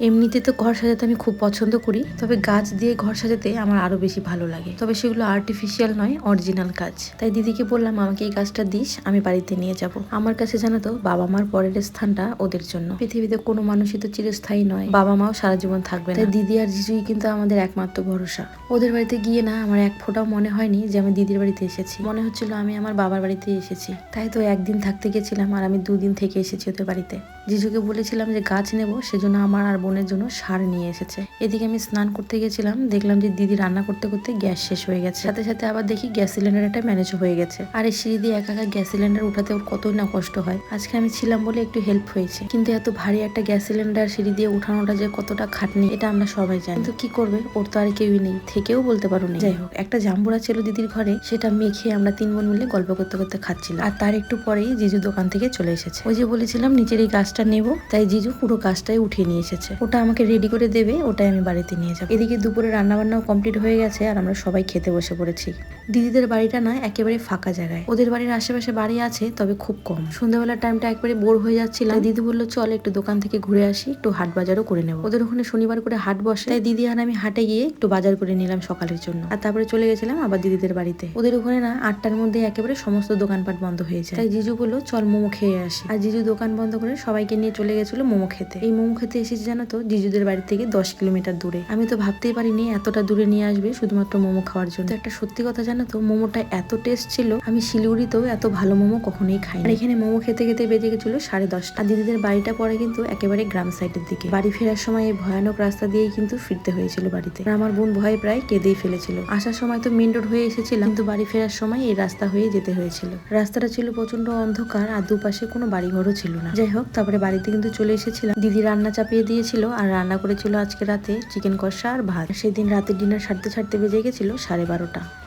এমনিতে তো ঘর সাজাতে আমি খুব পছন্দ করি, তবে গাছ দিয়ে ঘর সাজাতে আমার আরও বেশি ভালো লাগে। তবে সেগুলো আর্টিফিশিয়াল নয় অরিজিনাল গাছ। তাই দিদিকে বললাম, আমাকে এই গাছটা দিস, আমি বাড়িতে নিয়ে যাব। আমার কাছে জানো তো বাবা মার পরের স্থানটা ওদের জন্য। পৃথিবীতে কোনো মানুষই তো চিরস্থায়ী নয় বাবা মাও সারা জীবন থাকবে তাই দিদি আর জিজুই কিন্তু আমাদের একমাত্র ভরসা। ওদের বাড়িতে গিয়ে না আমার এক ফোঁটাও মনে হয়নি যে আমি দিদির বাড়িতে এসেছি। মনে হচ্ছিল আমি আমার বাবার বাড়িতে এসেছি। তাই তো একদিন থাকতে গেছিলাম আর আমি দুদিন থেকে এসেছি ওদের বাড়িতে। জিজুকে বলেছিলাম যে গাছ নেব, সেজন্য আমার আর বোনের জন্য সার নিয়ে এসেছে। এদিকে আমি স্নান করতে গেছিলাম, দেখলাম যে দিদি রান্না করতে করতে গ্যাস শেষ হয়ে গেছে। সাথে সাথে আবার দেখি গ্যাস সিলিন্ডারটা ম্যানেজ হয়ে গেছে। আর এই সিঁড়ি দিয়ে একা একা গ্যাস সিলিন্ডার উঠাতে ওর কতই না কষ্ট হয়। আজকে আমি ছিলাম বলে একটু হেল্প হয়েছে। কিন্তু এত ভারী একটা গ্যাস সিলিন্ডার সিঁড়ি দিয়ে উঠানোটা যে কতটা খাটনি, এটা আমরা সবাই জানি। কিন্তু কি করবে? ওর তো আর কেউই নেই। থেকেও বলতে পারো না যাই হোক, একটা জাম্বুরা ছিল দিদির ঘরে, সেটা মেখে আমরা তিন বোন মিলে গল্প করতে করতে খাচ্ছিলাম। আর তার একটু পরেই জিজু দোকান থেকে চলে এসেছে। ওই যে বলেছিলাম, নিচের এই গাছটা নেব, তাই জিজু পুরো গাছটাই উঠিয়ে নিয়ে এসেছে। ওটা আমাকে রেডি করে দেবে, ওটাই আমি বাড়িতে নিয়ে যাব। এদিকে দুপুরে রান্নাবান্নাও কমপ্লিট হয়ে গেছে, আর আমরা সবাই খেতে বসে পড়েছি। দিদিদের বাড়িটা না একেবারে ফাঁকা জায়গায়। ওদের বাড়ির আশেপাশে বাড়ি আছে, তবে খুব কম। সন্ধ্যাবেলার টাইমটা একবারে বোর হয়ে যাচ্ছিলাম দিদি বলল, চল একটু দোকান থেকে ঘুরে আসি, একটু হাট বাজারও করে নেব। ওদের ওখানে শনিবার করে হাট বসে। তাই দিদি আর আমি হাটে গিয়ে একটু বাজার করে নিলাম সকালের জন্য। আর তারপরে চলে গেছিলাম আবার দিদিদের বাড়িতে। ওদের ওখানে না আটটার মধ্যে একেবারে সমস্ত দোকানপাট বন্ধ হয়ে যায়। তাই জিজু বলল, চল মোমো খেয়ে আসি। আর জিজু দোকান বন্ধ করে সবাইকে নিয়ে চলে গেছিল মোমো খেতে। এই মোমো খেতে এসেছি জানো তো? জিজুদের বাড়ি থেকে দশ কিলোমিটার দূরে। আমি তো ভাবতেই পারিনি এতটা দূরে নিয়ে আসবে শুধুমাত্র মোমো খাওয়ার জন্য। একটা সত্যি কথা জানো তো? মোমোটা এত টেস্ট ছিল, আমি শিলিগুড়িতেও এত ভালো মোমো কখনোই খাই আর এখানে মোমো খেতে খেতে বেজে গেছিল সাড়ে দশটা। আর দিদিদের বাড়িটা পরে কিন্তু একেবারে গ্রাম সাইডের দিকে। বাড়ি ফেরার সময় এই ভয়ানক রাস্তা দিয়েই কিন্তু ফিরতে হয়েছিল বাড়িতে। আমার বোন ভয়ে প্রায় কেঁদেই ফেলেছিল। আসার সময় তো মেন রোড হয়ে এসেছিলাম, কিন্তু বাড়ি ফেরার সময় এই রাস্তা হয়ে যেতে হয়েছিল। রাস্তাটা ছিল প্রচণ্ড অন্ধকার আর দুপাশে কোনো বাড়িঘরও ছিল না। যাই হোক, তারপরে বাড়িতে কিন্তু চলে এসেছিলাম। দিদি রান্না চাপিয়ে দিয়েছিল আর রান্না করেছিল আজকে রাতে চিকেন কষা আর ভাত। সেদিন রাতের ডিনার সারতে সারতে বেজে গেছিল সাড়ে বারোটা।